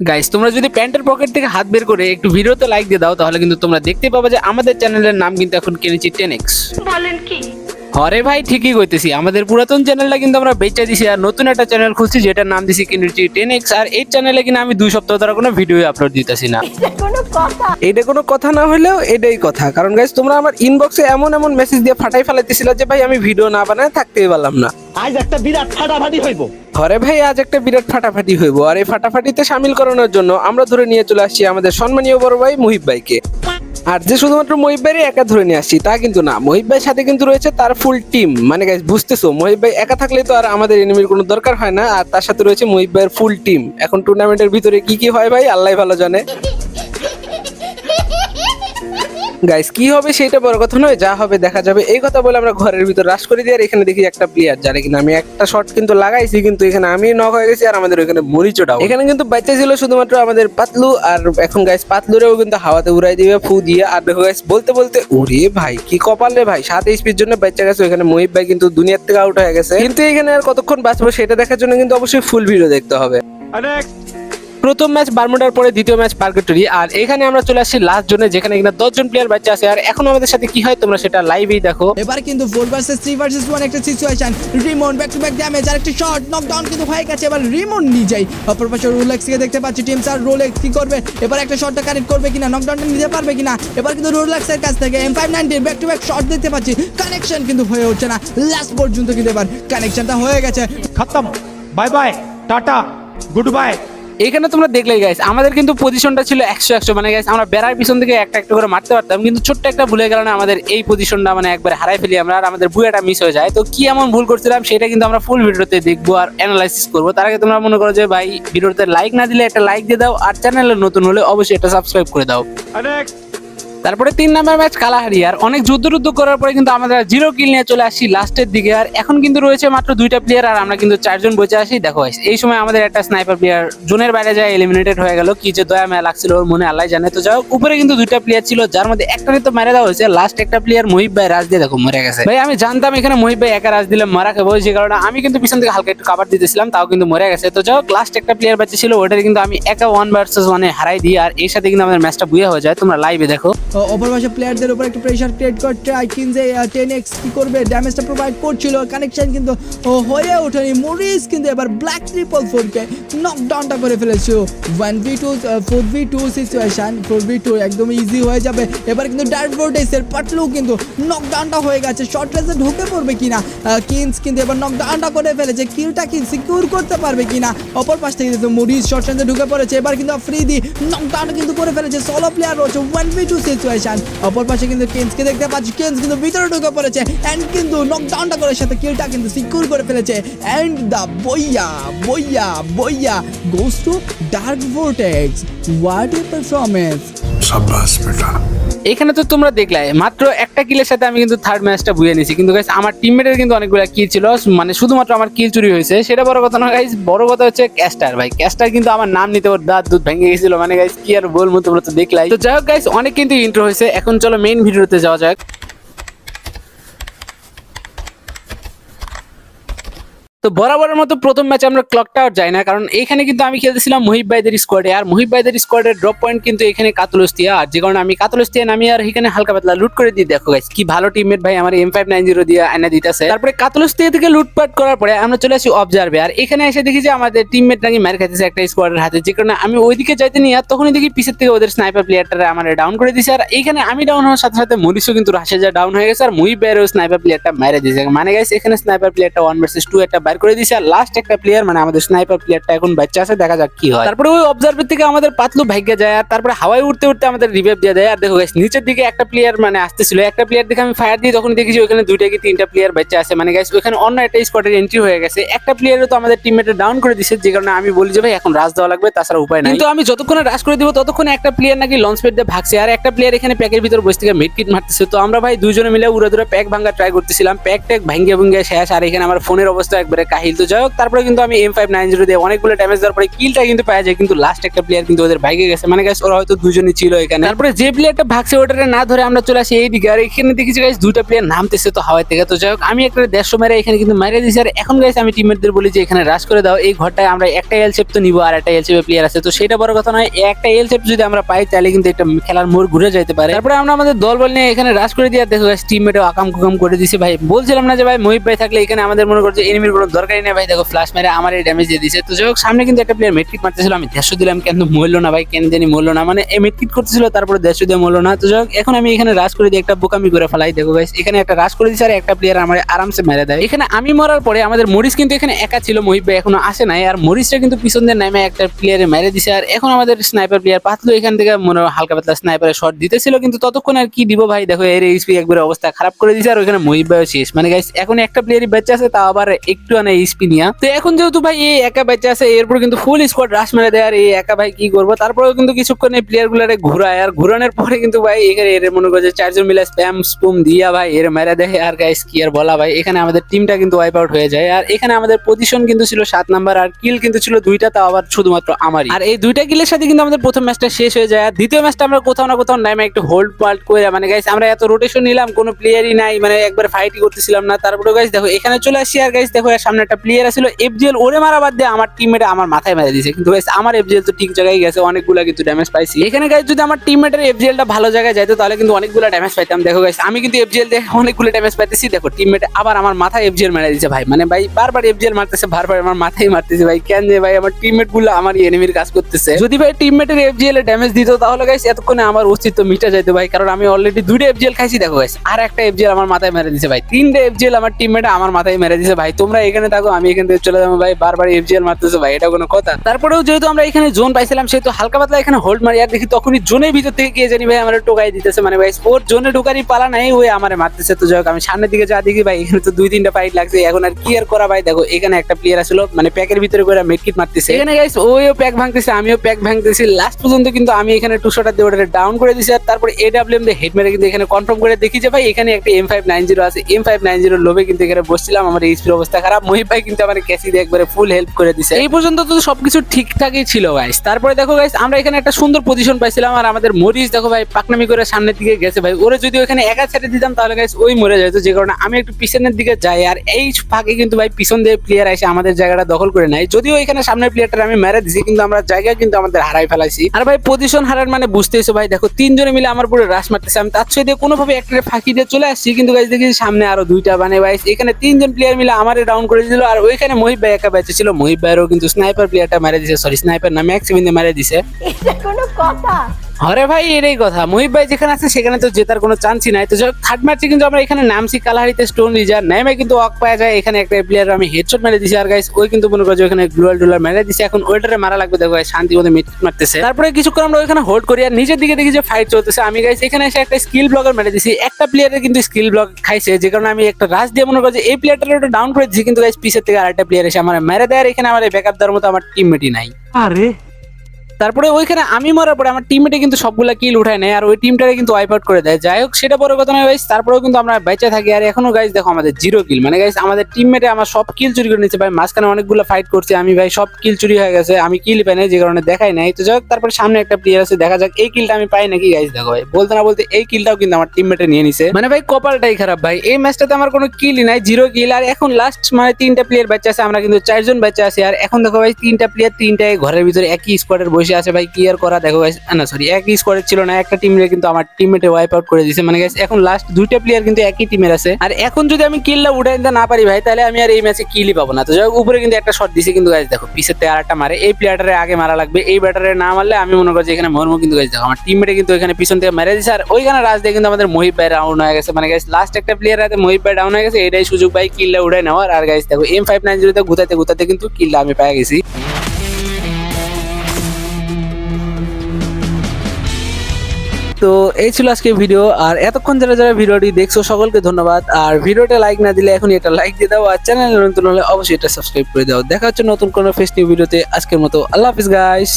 Guys তোমরা যদি প্যান্টের পকেট থেকে হাত বের করে একটু ভিডিওতে লাইক দিয়ে দাও তাহলে কিন্তু তোমরা দেখতে পাবে যে আমাদের চ্যানেলের নাম কিন্তু এখন কিনেছি টেন এক্স বলেন কি? হরে ভাই ঠিকই কইতেছি। আমাদের পুরাতন চ্যানেলটা কিন্তু আমরা বেচে দিছি আর নতুন একটা চ্যানেল খুলছি যেটার নাম দিছি কিনেছি টেন এক্স আর এই চ্যানেলে কিনা আমি দুই সপ্তাহ ধরে কোনো ভিডিও আপলোড দিতেছি না। এটা কোনো কথা। না হলেও এটাই কথা। কারণ গাইস তোমরা আমার ইনবক্সে এমন এমন মেসেজ দিয়ে ফাটাই ফেলাইতেছিল যে ভাই আমি ভিডিও না বানায় থাকতেই পারলাম না। আজ একটা বিরাট ফাটাফাটি হইব। ঘরে ভাই, আজ একটা বিরাট ফাটাফাটি হইব। আর এই ফাটাফাটিতে সামিল করানোর জন্য আমরা ধরে নিয়ে চলে আসছি আমাদের সম্মানীয় বড় ভাই মুহিব ভাইকে। আর যে শুধুমাত্র মহিব ভাইয়ের একা ধরে নিয়ে আসছি, তা কিন্তু না। মহিব ভাইয়ের সাথে কিন্তু রয়েছে তার ফুল টিম মানে গাইজ বুঝতেছো, মহিব ভাই একা থাকলে তো আর আমাদের এনিমির কোনো দরকার হয় না। আর তার সাথে রয়েছে মহিব ভাইয়ের ফুল টিম এখন টুর্নামেন্টের ভিতরে কি কি হয় ভাই? আল্লাহ ভালো জানে। গাইস কি হবে সেটা বড় কথা নয়, যা হবে দেখা যাবে। এই কথা বলে আমরা ঘরের ভিতর রাশ করে দিয়ে আর এখানে দেখি একটা প্লেয়ার যারা কিনা। আমি একটা শট কিন্তু লাগাইছি, কিন্তু এখানে আমি নক হয়ে গেছি আর আমাদের ওখানে ডাউন এখানে কিন্তু বাচ্চা ছিল শুধুমাত্র আমাদের পাতলু আর এখন গাইস পাতলুরেও কিন্তু হাওয়াতে উড়াই দিবে, ফু দিয়ে। আর দেখো গাইস বলতে বলতে, ওরে ভাই, কি কপালে ভাই। সাত এইচপির জন্য বাচ্চা গেছে এখানে মহিব ভাই কিন্তু দুনিয়ার থেকে আউট হয়ে গেছে। কিন্তু এখানে আর কতক্ষণ বাঁচবো সেটা দেখার জন্য কিন্তু অবশ্যই ফুল ভিডিও দেখতে হবে। প্রথম ম্যাচ বারমুডার পরে দ্বিতীয় ম্যাচ পার্কেটরি। আর এখানে আমরা চলে আসছি লাস্ট জোনে যেখানে কিনা দশজন প্লেয়ার বাচ্চা আছে। আর এখন আমাদের সাথে কি হয় তোমরা সেটা লাইভেই দেখো। এবার কিন্তু four versus three versus one একটা situation Rimon back to back damage আর একটা শট নকডাউন কিন্তু হয়ে গেছে। এবার রিমন নিজেই অপর পাশে রোলেক্স কে দেখতে পাচ্ছি টিম স্যার রোলেক্স কি করবে? এবার একটা শটটা কানেক্ট করবে কিনা নকডাউনটা নিতে পারবে কিনা? এবার কিন্তু রোলেক্স এর কাছ থেকে M five nineteen back to back shot দেখতে পাচ্ছি। কানেকশন কিন্তু হয়ে উঠছে না। লাস্ট পর্যন্ত কিন্তু এবার কানেকশনটা হয়ে গেছে। খতম। Bye bye tata good bye এখানে তোমরা দেখলে গাইস আমাদের কিন্তু পজিশনটা ছিল একশো একশো। মানে গাইস আমরা বেড়ার পিছন থেকে একটা একটা করে মারতে পারতাম, কিন্তু ছোট্ট একটা ভুলে গেল না আমাদের এই পজিশনটা মানে একবার হারাই ফেলি আমরা আর আমাদের বুয়াটা মিস হয়ে যায়। তো কি এমন ভুল করছিলাম, সেটা কিন্তু আমরা ফুল ভিডিওতে দেখব আর অ্যানালাইসিস করব। তার আগে তোমরা মনে করো যে, ভাই, ভিডিওতে লাইক না দিলে একটা লাইক দিয়ে দাও, আর চ্যানেলে নতুন হলে অবশ্যই এটা সাবস্ক্রাইব করে দাও। তারপরে তিন নাম্বার ম্যাচ কালাহারি আর অনেক যুদ্ধ টুদ্ধ করার পরে কিন্তু আমরা জিরো কিল নিয়ে চলে আসি লাস্টের দিকে। আর এখন কিন্তু রয়েছে মাত্র দুইটা প্লেয়ার আর আমরা কিন্তু চারজন বসে আসি দেখো এই সময় আমাদের একটা স্নাইপার প্লেয়ার জোনের বাইরে যায় এলিমিনেটেড হয়ে গেল। কি যে দয়া মেয়া লাগছিল ওর মনে আল্লাহ জানে। তো হোক, উপরে কিন্তু দুইটা প্লেয়ার ছিল যার মধ্যে একটা তো মেরে দেওয়া হয়েছে। লাস্ট একটা প্লেয়ার মহিব ভাই রাজ দিয়ে দেখো মরে গেছে। ভাই আমি জানতাম এখানে মহিব ভাই একা রাজ দিলে মারা খাব। যে কারণে আমি কিন্তু পিছন থেকে হালকা একটু কাবার দিতেছিলাম তাও কিন্তু মরে গেছে। তো হোক লাস্ট একটা প্লেয়ার বাচ্চা ছিল ওটার কিন্তু আমি একা ওয়ান ভার্সেস ওয়ানে হারাই দিই। আর এর সাথে কিন্তু আমাদের ম্যাচটা বুয়ে হয়ে যায়। তোমরা লাইভে দেখো। অপর পাশে প্লেয়ারদের উপর একটু প্রেশার ক্রিয়েট করতে আইকিন যে টেন এক্স কি করবে? ড্যামেজটা প্রোভাইড করছিল। কানেকশন কিন্তু হয়ে ওঠেনি। মরিস কিন্তু এবার ব্ল্যাক ট্রিপল ফোরকে নকডাউনটা করে ফেলেছে। One V two four V two situation four V two একদম ইজি হয়ে যাবে। এবার কিন্তু ডার্ট বোর্ডেসের পাটলু কিন্তু নকডাউনটা হয়ে গেছে। শর্ট রেসে ঢুকে পড়বে কিনা? কিনস কিন্তু এবার নকডাউনটা করে ফেলেছে। কিলটা কি সিকিউর করতে পারবে কিনা? অপর পাশ থেকে কিন্তু মরিস শর্ট রেসে ঢুকে পড়েছে। এবার কিন্তু ফ্রি ফ্রিদি নকডাউন কিন্তু করে ফেলেছে। সলো প্লেয়ার রয়েছে। ওয়ান ভি টু সিচুয়েশন অপর পাশে কিন্তু কেন্সকে দেখতে পাচ্ছি। কেন্স কিন্তু ভিতরে ঢুকে পড়েছে অ্যান্ড কিন্তু নকডাউনটা করে সাথে কিলটা কিন্তু সিকিউর করে ফেলেছে। এন্ড দা বইয়া বইয়া বইয়া goes to dark vortex what is performance এখানে তো তোমরা দেখলে, মাত্র একটা কিলের সাথে আমি কিন্তু থার্ড ম্যাচটা বুঝে নিয়েছি। কিন্তু গাইস আমার টিমমেটের কিন্তু অনেকগুলো কিল ছিল। মানে শুধুমাত্র আমার কিল চুরি হয়েছে। সেটা বড় কথা না গাইস বড় কথা হচ্ছে ক্যাস্টার ভাই। ক্যাস্টার কিন্তু আমার নাম নিতে ওর দাঁত দুধ ভেঙে গেছিল। মানে গাইস কি আর বলব তোমরা তো দেখলাই। তো যাই হোক গাইস অনেক কিন্তু ইন্ট্রো হয়েছে। এখন চলো মেইন ভিডিওতে যাওয়া যাক। তো বরাবরের মতো প্রথম ম্যাচে আমরা ক্লক টাওয়ার যাই না, কারণ এখানে কিন্তু আমি খেলতেছিলাম মহিব ভাইদের স্কোয়াডে আর মহিব ভাইদের স্কোয়াডের ড্রপ পয়েন্ট কিন্তু এখানে কাতলস্তিয়া। আর যে কারণে আমি কাতলস্তিয়া নামি আর এখানে হালকা পাতলা লুট করে দিয়ে দেখো কি ভালো টিমমেট ভাই আমার এম ফাইভ নাইন জিরো দিয়ে আয়না দিতেছে। তারপরে কাতলস্তিয়া থেকে লুটপাট করার পরে আমরা চলে আসি অবজার্ভে আর এখানে এসে দেখি যে আমাদের টিমমেট নাকি মার খাইতেছে একটা স্কোয়াডের হাতে। যে কারণে আমি ওইদিকে যাইতে নিয়ে আর তখনই দেখি পিছের থেকে ওদের স্নাইপার প্লেয়ারটা আমার ডাউন করে দিয়েছে আর এখানে আমি ডাউন হওয়ার সাথে সাথে মরিসও কিন্তু রাশে যা ডাউন হয়ে গেছে। আর মুই বের স্নাইপার প্লেয়ারটা মেরে দিয়েছে। মানে গাইস এখানে স্নাইপার প্লেয়ারটা ওয়ান ভার্সেস টু একটা বাইর করে দিয়েছে আর লাস্ট একটা প্লেয়ার মানে আমাদের স্নাইপার প্লেয়ারটা এখন বাচ্চা আছে দেখা যাক কি হয়। তারপরে ওই অবজার্ভার থেকে আমাদের পাতলু ভাগ্যে যায় আর তারপরে হাওয়ায় উঠতে উঠতে আমাদের রিভাইভ দিয়ে দেয়। আর দেখো guys, নিচের দিকে একটা প্লেয়ার মানে আসতেছিল। একটা প্লেয়ার দেখে আমি ফায়ার দিই তখন দেখেছি ওখানে দুইটা কি তিনটা প্লেয়ার বাচ্চা আছে। মানে গাইস ওখানে অন্য একটা স্কোয়াডের এন্ট্রি হয়ে গেছে। একটা প্লেয়ারও তো আমাদের টিমমেটে ডাউন করে দিছে যে কারণে আমি বলি যে ভাই এখন রাশ দেওয়া লাগবে তাছাড়া উপায় নাই। কিন্তু আমি যতক্ষণ রাশ করে দিব ততক্ষণ একটা প্লেয়ার নাকি লঞ্চ পেট দিয়ে ভাগছে। আর একটা প্লেয়ার এখানে প্যাকের ভিতর বসে থেকে মিড কিট মারতেছে। তো আমরা ভাই দুজনে মিলে উড়ে দূরে প্যাক ভাঙা ট্রাই করতেছিলাম। প্যাক ট্যাক ভাঙ্গে ভুঙ্গে শেষ। আর এখানে আমার ফোনের অবস্থা একবারে কাহিল তো যাই হোক তারপরে কিন্তু আমি এম ফাইভ নাইন জিরো দিয়ে অনেকগুলো ড্যামেজ দেওয়ার পরে কিলটা কিন্তু পাওয়া যায়, কিন্তু লাস্ট একটা প্লেয়ার কিন্তু ওদের বাইকে গেছে। মানে গাইস ওরা হয়তো দুজনই ছিল এখানে। তারপরে যে প্লেয়ারটা ভাগছে ওটারে না ধরে আমরা চলে আসি এইদিকে। আর এখানে দেখেছি গাইস দুটা প্লেয়ার নামতেছে তো হাওয়াই থেকে। তো যাই হোক, আমি একটা দেড়শো মেরে এখানে কিন্তু মেরে দিয়েছি। আর এখন গাইস আমি টিমমেটদের বলি যে, এখানে রাশ করে দাও। এই ঘরটায় আমরা একটা এল শেপ তো নিবো, আর একটা এল প্লেয়ার আছে। তো সেটা বড় কথা নয়, একটা এল শেপ যদি আমরা পাই, তাহলে কিন্তু একটা খেলার মোড় ঘুরে যাইতে পারে। তারপরে আমরা আমাদের দল বল নিয়ে এখানে রাশ করে দিয়ে দেখো টিমমেটও আকাম কুকাম করে দিছে ভাই, বলছিলাম না যে, ভাই মহিব ভাই থাকলে এখানে আমাদের মনে করছে এনিমির কোনো দরকারই নেই ভাই, দেখো ফ্লাশ মেরে আমার এই ড্যামেজ দিয়ে দিছে। তো যাই হোক, সামনে কিন্তু একটা প্লেয়ার মেট্রিক মারতেছিল, আমি দেড়শো দিলাম কিন্তু মরলো না ভাই, কেন জানি মরলো না মানে এই মেট্রিক করতেছিল, তারপরে দেড়শো দিয়ে মরলো না। তো যাই হোক, এখন আমি এখানে রাশ করে দিয়ে একটা বোকামি করে ফেলাই, দেখো গাইস এখানে একটা রাশ করে দিছে আর একটা প্লেয়ার আমার আরামসে মেরে দেয়। এখানে আমি মরার পরে আমাদের মরিস কিন্তু এখানে একা ছিল, মহিব ভাই এখনও আসে নাই, আর মরিসটা কিন্তু পিছন দিয়ে নামে একটা প্লেয়ারে মেরে দিছে। আর এখন আমাদের স্নাইপার প্লেয়ার পাতলু এখান থেকে, মনে হালকা পাতলা স্নাইপারের শট দিতেছিল, কিন্তু ততক্ষণ আর কি দিব ভাই? দেখো এর এইচপি একবারে অবস্থা খারাপ করে দিছে, আর ওখানে মহিব ভাইও শেষ। মানে গাইস এখন একটা প্লেয়ারই বেঁচে আছে, তাও আবার একটু নিয়া তো এখন যেহেতু ভাই এই একা বেঁচে আছে, এরপর কিন্তু ফুল স্কোয়াড রাশ মেরে দেয়, আর এই একা ভাই কি করব? কিন্তু কিছুক্ষণ এই প্লেয়ার ঘুরায়, আর ঘুরানোর পরে কিন্তু ভাই এখানে এর মনে করছে চারজন মিলে স্প্যাম স্পুম দিয়া ভাই এর মেরে আর গাইস কি আর বলা ভাই? এখানে আমাদের টিমটা কিন্তু ওয়াইপ আউট হয়ে যায়, আর এখানে আমাদের পজিশন কিন্তু ছিল সাত নাম্বার আর কিল কিন্তু ছিল দুইটা, তাও আবার শুধুমাত্র আমারই। আর এই দুইটা কিলের সাথে কিন্তু আমাদের প্রথম ম্যাচটা শেষ হয়ে যায়, আর দ্বিতীয় ম্যাচটা আমরা কোথাও না কোথাও নামে একটু হোল্ড পাল্ট করে মানে গাইস আমরা এত রোটেশন নিলাম, কোনো প্লেয়ারই নাই মানে একবার ফাইটই করতেছিলাম না তারপরে গাইস দেখো, এখানে চলে আসি আর গাইস দেখো সামনে একটা প্লেয়ার ছিল এফজিএল ওরে মারা বাদ দিয়ে আমার টিমমেট আমার মাথায় মেরে দিয়েছে কিন্তু গাইস আমার এফজিএল তো ঠিক জায়গায় গেছে অনেকগুলা কিন্তু ড্যামেজ পাইছি এখানে গাইস যদি আমার টিমমেটের এফজিএলটা ভালো জায়গায় যাইতো তাহলে কিন্তু অনেকগুলো ড্যামেজ পাইতাম দেখো গাইস আমি কিন্তু এফজিএল দিয়ে অনেকগুলো ড্যামেজ পাইতেছি দেখো টিমমেট আবার আমার মাথায় এফজিএল মেরে দিয়েছে ভাই মানে ভাই বারবার এফজিএল মারতেছে বারবার আমার মাথায় মারতেছে ভাই কেন যে ভাই আমার টিমমেটগুলো আমার এনিমির কাজ করতেছে যদি ভাই টিমমেটের এফজিএল এ ড্যামেজ দিত তাহলে গাইস এতক্ষণে আমার অস্তিত্ব মিটা যাইতো ভাই কারণ আমি অলরেডি দুইটা এফজিএল খাইছি দেখো গাইস আর একটা এফজিএল আমার মাথায় মেরে দিছে ভাই তিনটা এফজিএল আমার টিমমেট আমার মাথায় মেরে দিছে ভাই তোমরা এখানে থাকো, আমি এখান থেকে চলে যাব ভাই। বারবার এফজিএল মারতেছে ভাই, এটা কোনো কথা। তারপরেও যেহেতু আমরা এখানে জোন পাইছিলাম, সেহেতু হালকা পাতলা এখানে হোল্ড মারি। আর দেখি তখনই জোনের ভিতর থেকে কে জানি ভাই আমার টোকাই দিতেছে। মানে ভাই ওর জোনে ঢোকারই পালা নাই, ওই আমারে মারতেছে তো যাই আমি সামনের দিকে যা দেখি ভাই, এখানে তো দুই তিনটা ফাইট লাগছে। এখন আর কি আর করা ভাই? দেখো, এখানে একটা প্লেয়ার আসলো মানে প্যাকের ভিতরে করে মেডকিট মারতেছে। এখানে গাইস ওইও প্যাক ভাঙতেছে, আমিও প্যাক ভাঙতেছি। লাস্ট পর্যন্ত কিন্তু আমি এখানে টু শটার দিয়ে ওটারে ডাউন করে দিছি। আর তারপর এডাব্লিউএম দিয়ে হেড মেরে কিন্তু এখানে কনফার্ম করে দেখি যে ভাই, এখানে একটা এম ফাইভ নাইন জিরো আছে। এম ফাইভ নাইন জিরো লোভে কিন্তু এখানে বসছিলাম। আমার এইচপির অবস্থা খারাপ মহিব কিন্তু আমার একবারে ফুল হেল্প করে দিছে। এই পর্যন্ত তো সবকিছু ঠিকঠাকই ছিল গাইস তারপরে দেখো গাইস আমরা এখানে একটা সুন্দর পজিশন পাইছিলাম আর আমাদের মরিচ দেখো ভাই পাকনামি করে সামনের দিকে গেছে ভাই। ওরে যদি ওখানে একা ছেড়ে দিতাম তাহলে গাইস ওই মরে যেত, যে কারণে আমি একটু পিছনের দিকে যাই আর এই ফাঁকে কিন্তু ভাই পিছন দিয়ে প্লেয়ার এসে আমাদের জায়গাটা দখল করে নেয়। যদিও এখানে সামনের প্লেয়ারটা আমি মেরে দিছি, কিন্তু আমরা জায়গা কিন্তু আমাদের হারাই ফেলাইছি। আর ভাই পজিশন হারার মানে বুঝতেছো ভাই, দেখো তিনজনে মিলে আমার পুরো রাশ মারতেছে। আমি তার সাথে কোনোভাবে একটা ফাঁকি দিয়ে চলে আসছি, কিন্তু গাইস দেখি সামনে আরও দুইটা মানে ভাই এখানে তিনজন প্লেয়ার মিলে আমারে ডাউন করে দিল আর ওইখানে মহিব ভাই একা বেঁচে ছিল। মহিব ভাইয়েরও কিন্তু স্নাইপার প্লেয়ারটা মারা দিছে। সরি স্নাইপার না ম্যাক্সিমিনে মারা দিছে। কোনো কথা। আরে ভাই, এটাই কথা। মহিব ভাই যেখানে আছে, সেখানে তো জেতার কোনো চান্সই নাই। তো থার্ড ম্যাচে কিন্তু আমরা এখানে নামছি, কালাহারিতে স্টোন রিজার নেমে কিন্তু ওয়াক পাওয়া যায়, এখানে একটা প্লেয়ার আমি হেডশট মেরে দিছি। আর গাইস ওই কিন্তু মনে করছে ওখানে গ্লোয়াল ডুলার মেরে দিছি। এখন ওইটারে মারা লাগবে, দেখো শান্তি মতো মিট মারতেছে। তারপরে কিছুক্ষণ আমরা ওইখানে হোল্ড করি, আর নিজের দিকে দেখি যে ফাইট চলতেছে। আমি গাইস এখানে এসে একটা স্কিল ব্লগার মেরে দিছি। একটা প্লেয়ারের কিন্তু স্কিল ব্লক খাইছে, যে কারণে আমি একটা রাশ দিয়ে মনে করছি এই প্লেয়ারটার ওটা ডাউন করে দিছি। কিন্তু গাইস পিছের থেকে আরেকটা প্লেয়ার এসে আমার মেরে দেয়। আর এখানে আমার ব্যাকআপ দেওয়ার মতো আমার টিমমেটই নাই। তারপরে ওইখানে আমি মরার পরে আমার টিমমেটে কিন্তু সবগুলা কিল উঠায় নেয়, আর ওই টিমটারে কিন্তু ওয়াইপ আউট করে দেয়। যাই হোক, সেটা বড় কথা নয় গাইস তারপরেও কিন্তু আমরা বেঁচে থাকি। আর এখনও গাইস দেখো আমাদের জিরো কিল মানে গাইস আমাদের টিমমেটে আমার সব কিল চুরি করে নিচ্ছে ভাই, মাঝখানে অনেকগুলো ফাইট করছে আমি, ভাই, সব কিল চুরি হয়ে গেছে। আমি কিল পাই নাই, যে কারণে দেখাই নাই। তো যাই হোক, তারপরে সামনে একটা প্লেয়ার আছে, দেখা যাক এই কিলটা আমি পাই নাকি গাইস দেখো ভাই। বলতে না বলতে এই কিলটাও কিন্তু আমার টিমমেটে নিয়ে নিছে। মানে ভাই, কপালটাই খারাপ ভাই। এই ম্যাচটাতে আমার কোনো কিলই নাই জিরো কিল আর এখন লাস্ট মানে তিনটা প্লেয়ার বাচ্চা আছে, আমরা কিন্তু চারজন বাচ্চা আছে। আর এখন দেখো ভাই, তিনটা প্লেয়ার তিনটাই ঘরের ভিতরে একই স্কোয়াডের বসে আছে ভাই কি আর করা? দেখো guys, না সরি একই স্কোয়াডের ছিল না একটা টিমের কিন্তু আমার টিমমেটে ওয়াইপ আউট করে দিয়েছে মানে guys, এখন লাস্ট দুইটা প্লেয়ার কিন্তু একই টিমের আছে। আর এখন যদি আমি কিলটা উঠাই নিতে না পারি ভাই তাহলে আমি আর এই ম্যাচে কিলই পাবো না। তো যাই উপরে কিন্তু একটা শট দিছে কিন্তু গাইজ দেখো পিছের থেকে আরেকটা মারে। এই প্লেয়ারটারে আগে মারা লাগবে। এই ব্যাটারে না মারলে আমি মনে করছি এখানে মরমো কিন্তু গাইজ দেখো আমার টিমমেটে কিন্তু এখানে পিছন থেকে মেরে দিছে। আর ওইখানে রাজ দিয়ে কিন্তু আমাদের মহিব ভাই ডাউন হয়ে গেছে। মানে গাইজ লাস্ট একটা প্লেয়ার হাতে মহিব ভাই ডাউন হয়ে গেছে। এটাই সুযোগ ভাই কিলটা উঠাই নেওয়ার। আর গাইজ দেখো এম ফাইভ নাইন জিরোতে গুতাতে গুতাতে কিন্তু কিলটা আমি পেয়ে গেছি। তো এই ছিল আজকে ভিডিও আর এতক্ষণ যারা যারা ভিডিওটি দেখছ, সকলকে ধন্যবাদ। আর ভিডিওটা লাইক না দিলে এখন এটা লাইক দিয়ে দাও, আর চ্যানেল নতুন হলে অবশ্যই এটা সাবস্ক্রাইব করে দাও। দেখা হচ্ছে নতুন কোনো ফেস্টিভ ভিডিওতে আজকের মতো আল্লাহ হাফিজ গাইস